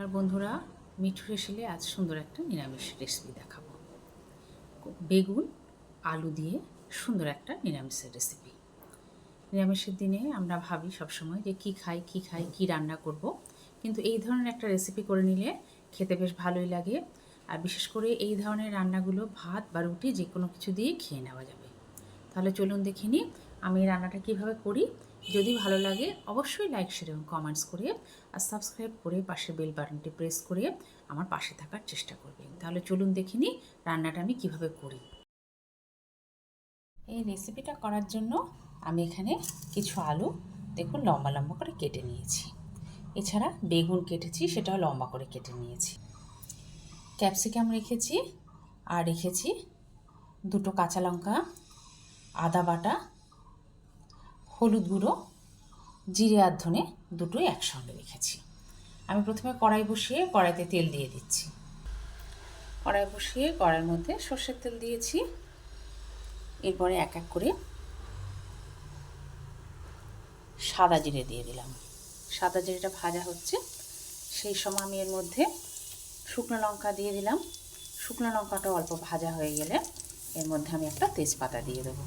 আর বন্ধুরা, মিঠু রেসিলে আজ সুন্দর একটা নিরামিষ রেসিপি দেখাবো। বেগুন, আলু দিয়ে সুন্দর একটা নিরামিষের রেসিপি নিরামিষের দিনে আমরা ভাবি সবসময় যে কী খাই কী খাই, কী রান্না করব। কিন্তু এই ধরনের একটা রেসিপি করে নিলে খেতে বেশ ভালোই লাগে। আর বিশেষ করে এই ধরনের রান্নাগুলো ভাত বা রুটি যে কোনো কিছু দিয়ে খেয়ে নেওয়া যাবে। তাহলে চলুন দেখে নিই আমি রান্নাটা কীভাবে করি। যদি ভালো লাগে, অবশ্যই লাইক শেয়ার এবং কমেন্টস করে আর সাবস্ক্রাইব করে পাশে বেল বাটনটি প্রেস করে আমার পাশে থাকার চেষ্টা করবেন। তাহলে চলুন দেখে নিই রান্নাটা আমি কীভাবে করি। এই রেসিপিটা করার জন্য আমি এখানে কিছু আলু, দেখুন লম্বা লম্বা করে কেটে নিয়েছি। এছাড়া বেগুন কেটেছি, সেটাও লম্বা করে কেটে নিয়েছি। ক্যাপসিকাম রেখেছি আর রেখেছি দুটো কাঁচা লঙ্কা, আদা বাটা হলুদ গুঁড়ো, জিরে আর ধনে দুটোই একসঙ্গে রেখেছি আমি প্রথমে কড়াই বসিয়ে কড়াইতে তেল দিয়ে দিচ্ছি। কড়াই বসিয়ে কড়াইয়ের মধ্যে সর্ষের তেল দিয়েছি। এরপরে এক এক করে সাদা জিরে দিয়ে দিলাম। সাদা জিরেটা ভাজা হচ্ছে, সেই সময় আমি এর মধ্যে শুকনো লঙ্কা দিয়ে দিলাম। শুকনো লঙ্কাটা অল্প ভাজা হয়ে গেলে এর মধ্যে আমি একটা তেজপাতা দিয়ে দেবো।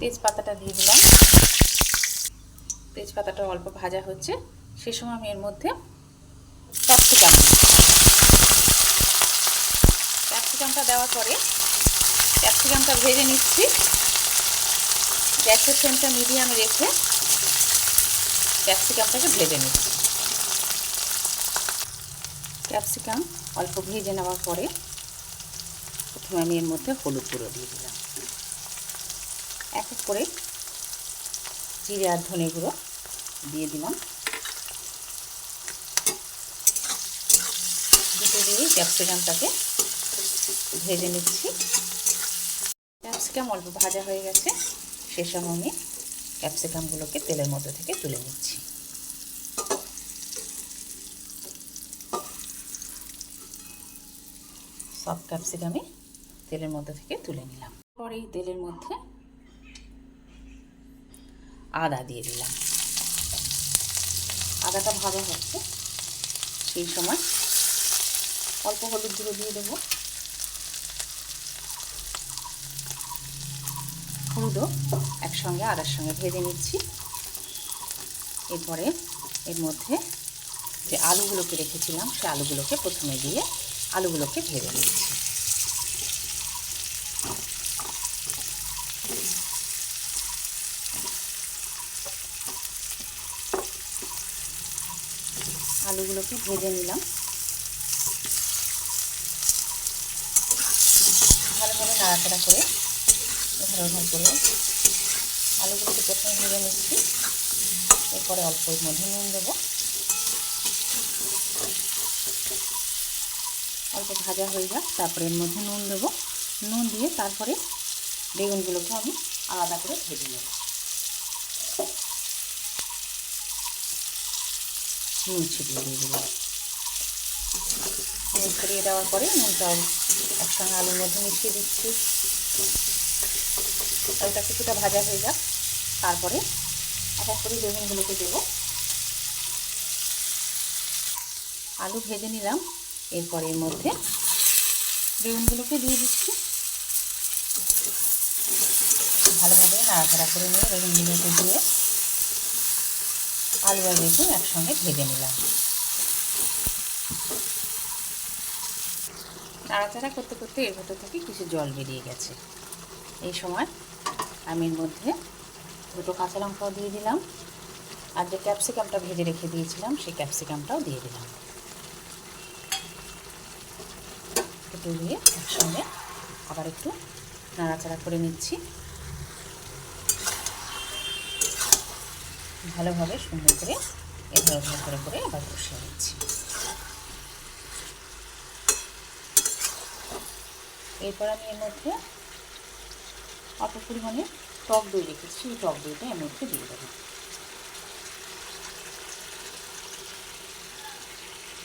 তেজপাতাটা দিয়ে দিলাম। তেজপাতাটা অল্প ভাজা হচ্ছে। সে সময় আমি এর মধ্যে ক্যাপসিকাম ক্যাপসিকামটা দেওয়ার পরে ক্যাপসিকামটা ভেজে নিচ্ছি। গ্যাসের ফ্লেমটা মিডিয়ামে রেখে ক্যাপসিকামটাকে ভেজে নিচ্ছি। ক্যাপসিকাম অল্প ভেজে নেওয়ার পরে প্রথমে আমি এর মধ্যে হলুদ গুঁড়ো দিয়ে দিলাম। এক এক করে জিরে আর ধনে গুঁড়ো দিয়ে দিলাম। দুটো দিয়ে ক্যাপসিকামটাকে ভেজে নিচ্ছি। ক্যাপসিকাম অল্প ভাজা হয়ে গেছে, সে সময় আমি ক্যাপসিকামগুলোকে তেলের মধ্যে থেকে তুলে নিচ্ছি। সব ক্যাপসিকামে তেলের মধ্যে থেকে তুলে নিলাম। পরে তেলের মধ্যে আদা দিয়ে দিলাম। আদাটা ভাজা হচ্ছে। সেই সময় অল্প হলুদ গুঁড়ো দিয়ে দেবো। হলুদও একসঙ্গে আদার সঙ্গে ভেজে নিচ্ছি। এরপরে এর মধ্যে যে আলুগুলোকে রেখেছিলাম, সে আলুগুলোকে প্রথমে দিয়ে আলুগুলোকে ভেজে নিচ্ছি। আলুগুলোকে ভেজে নিলাম। ভালোভাবে নাড়াচাড়া করে এধার ওধার করে আলুগুলোকে প্রথমে ভেজে নিচ্ছি। এরপরে অল্প মধ্যে নুন দেবো। অল্প ভাজা হয়ে যাক, তারপরে এর মধ্যে নুন দেবো। নুন দিয়ে তারপরে বেগুনগুলোকে আমি আলাদা করে ভেজে নেব। নুন ছিটিয়ে দিয়ে দিলাম নুন ছড়িয়ে দেওয়ার পরে নুনটাও একসঙ্গে আলুর মধ্যে মিশিয়ে দিচ্ছি। আলুটা কিছুটা ভাজা হয়ে যাক তারপরে এক এক করে বেগুনগুলোকে দেবো। আলু ভেজে নিলাম। এরপরে এর মধ্যে বেগুনগুলোকে দিয়ে দিচ্ছি। ভালোভাবে নাড়াচাড়া করে নিয়ে বেগুনগুলোকে দিয়ে আলু আর বেগুন একসঙ্গে ভেজে নিলাম। নাড়াচাড়া করতে করতে এর ভেতর থেকে কিছু জল বেরিয়ে গেছে। এই সময় আমি এর মধ্যে দুটো কাঁচা লঙ্কাও দিয়ে দিলাম। আর যে ক্যাপসিকামটা ভেজে রেখে দিয়েছিলাম, সেই ক্যাপসিকামটাও দিয়ে দিলাম। দুটো দিয়ে একসঙ্গে আবার একটু নাড়াচাড়া করে নিচ্ছি। ভালোভাবে সুন্দর করে ওধার করে করে আবার বসিয়ে নিচ্ছি এরপর আমি এর মধ্যে অল্প পরিমাণে টক দই রেখেছি, এই টক দইটা এর মধ্যে দিয়ে দেবো।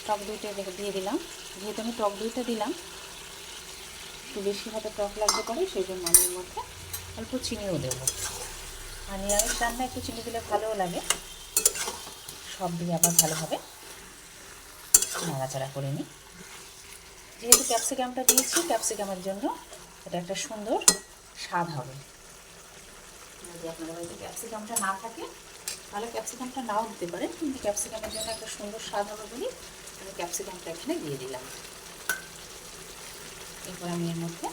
টক দইটা দিয়ে দিলাম। যেহেতু আমি টক দইটা দিলাম, একটু বেশি হয়তো টক লাগতে পারে, সেই জন্য আমি এর মধ্যে অল্প চিনিও দেবো। আর নিরামিষ রান্না একটু চিনি দিলে ভালোও লাগে। সব দিয়ে আবার ভালোভাবে নাড়াচাড়া করে নিই। যেহেতু ক্যাপসিকামটা দিয়েছি, ক্যাপসিকামের জন্য এটা একটা সুন্দর স্বাদ হবে। যদি আপনাদের বাড়িতে ক্যাপসিকামটা না থাকে, তাহলে ক্যাপসিকামটা নাও দিতে পারেন, কিন্তু ক্যাপসিকামের জন্য একটা সুন্দর স্বাদ হবে বলে আমি ক্যাপসিকামটা এখানে দিয়ে দিলাম। এরপর আমি এর মধ্যে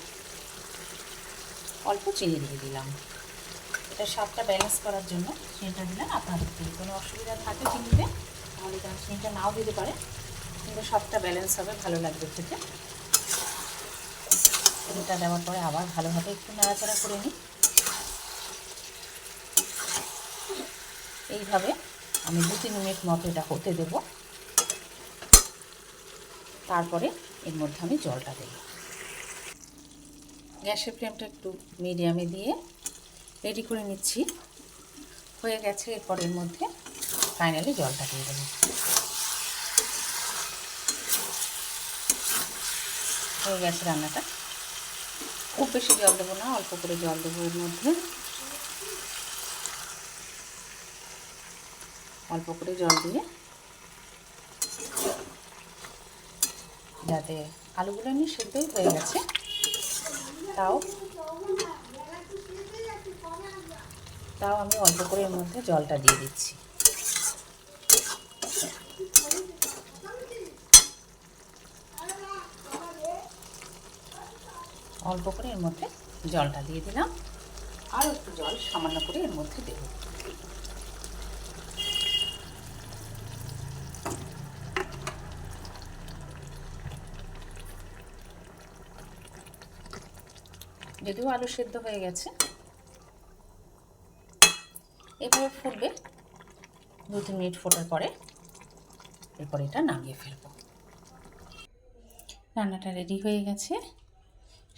অল্প চিনি দিয়ে দিলাম। এটা স্বাদটা ব্যালেন্স করার জন্য চিনিটা দিলেন আপনাদের যদি কোনো অসুবিধা থাকে চিনিতে, তাহলে তারা চিনিটা নাও দিতে পারে। কিন্তু স্বাদটা ব্যালেন্স হবে, ভালো লাগবে খেতে। চিনিটা দেওয়ার পরে আবার ভালোভাবে একটু নাড়াচাড়া করে নিই। এইভাবে আমি দু তিন মিনিট মতো এটা হতে দেব। তারপরে এর মধ্যে আমি জলটা দেব। গ্যাসের ফ্লেমটা একটু মিডিয়ামে দিয়ে রেডি করে নিচ্ছি। হয়ে গেছে এরপর এর মধ্যে ফাইনালি জলটা দিয়ে দেবো। হয়ে গেছে রান্নাটা। খুব বেশি জল দেবো না, অল্প করে জল দেবো এর মধ্যে। অল্প করে জল দিয়ে যাতে আলুগুলো এমনি সেদ্ধই হয়ে গেছে, তাও তাও আমি অল্প করে এর মধ্যে জলটা দিয়ে দিচ্ছি। অল্প করে এর মধ্যে জলটা দিয়ে দিলাম। আর একটু জল সামান্য করে এর মধ্যে দেবো। যদিও আলু সেদ্ধ হয়ে গেছে এভাবে ফুটবে দু তিন মিনিট ফোটার পরে এরপর এটা নামিয়ে ফেলব। রান্নাটা রেডি হয়ে গেছে।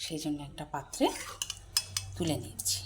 সেই জন্য একটা পাত্রে তুলে নিচ্ছি।